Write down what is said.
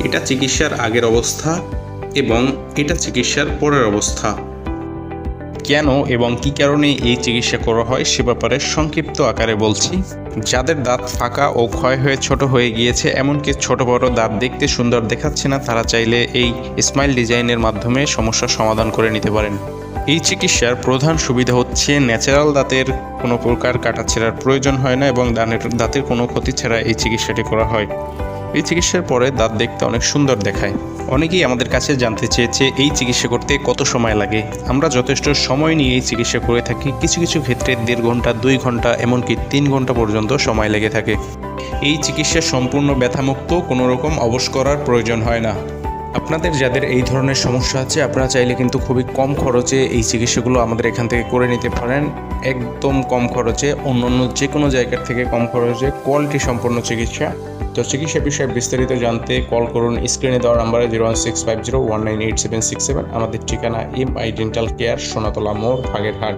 এটা চিকিৎসার আগের অবস্থা এবং এটা চিকিৎসার পরের অবস্থা। কেন এবং কী কারণে এই চিকিৎসা করা হয় সে ব্যাপারে সংক্ষিপ্ত আকারে বলছি। যাদের দাঁত ফাঁকা ও ক্ষয় হয়ে ছোট হয়ে গিয়েছে, এমনকি ছোট বড় দাঁত দেখতে সুন্দর দেখাচ্ছে না, তারা চাইলে এই স্মাইল ডিজাইনের মাধ্যমে সমস্যার সমাধান করে নিতে পারেন। এই চিকিৎসার প্রধান সুবিধা হচ্ছে ন্যাচারাল দাঁতের কোনো প্রকার কাটাছেঁড়ার প্রয়োজন হয় না এবং দানের দাঁতের কোনো ক্ষতি ছাড়া এই চিকিৎসাটি করা হয়। এই চিকিৎসার পরে দাঁত দেখতে অনেক সুন্দর দেখায়। অনেকেই আমাদের কাছে জানতে চেয়েছে এই চিকিৎসা করতে কত সময় লাগে। আমরা যথেষ্ট সময় নিয়ে এই চিকিৎসা করে থাকি। কিছু কিছু ক্ষেত্রে দেড় ঘণ্টা, দুই ঘণ্টা, এমনকি তিন ঘণ্টা পর্যন্ত সময় লেগে থাকে। এই চিকিৎসা সম্পূর্ণ ব্যথামুক্ত কোনো রকম অবশ করার প্রয়োজন হয় না। আপনাদের যাদের এই ধরনের সমস্যা আছে, আপনারা চাইলে কিন্তু খুবই কম খরচে এই চিকিৎসাগুলো আমাদের এখান থেকে করে নিতে পারেন। একদম কম খরচে অন্য অন্য যে কোনো জায়গার থেকে কম খরচে কোয়ালিটি সম্পন্ন চিকিৎসা। তো চিকিৎসা বিষয়ে বিস্তারিত জানতে কল করুন স্ক্রিনে দেওয়া নাম্বারে zero one six five zero one nine eight seven six seven আমাদের ঠিকানা M I dental care Sonatala মোড়, বাগেরহাট।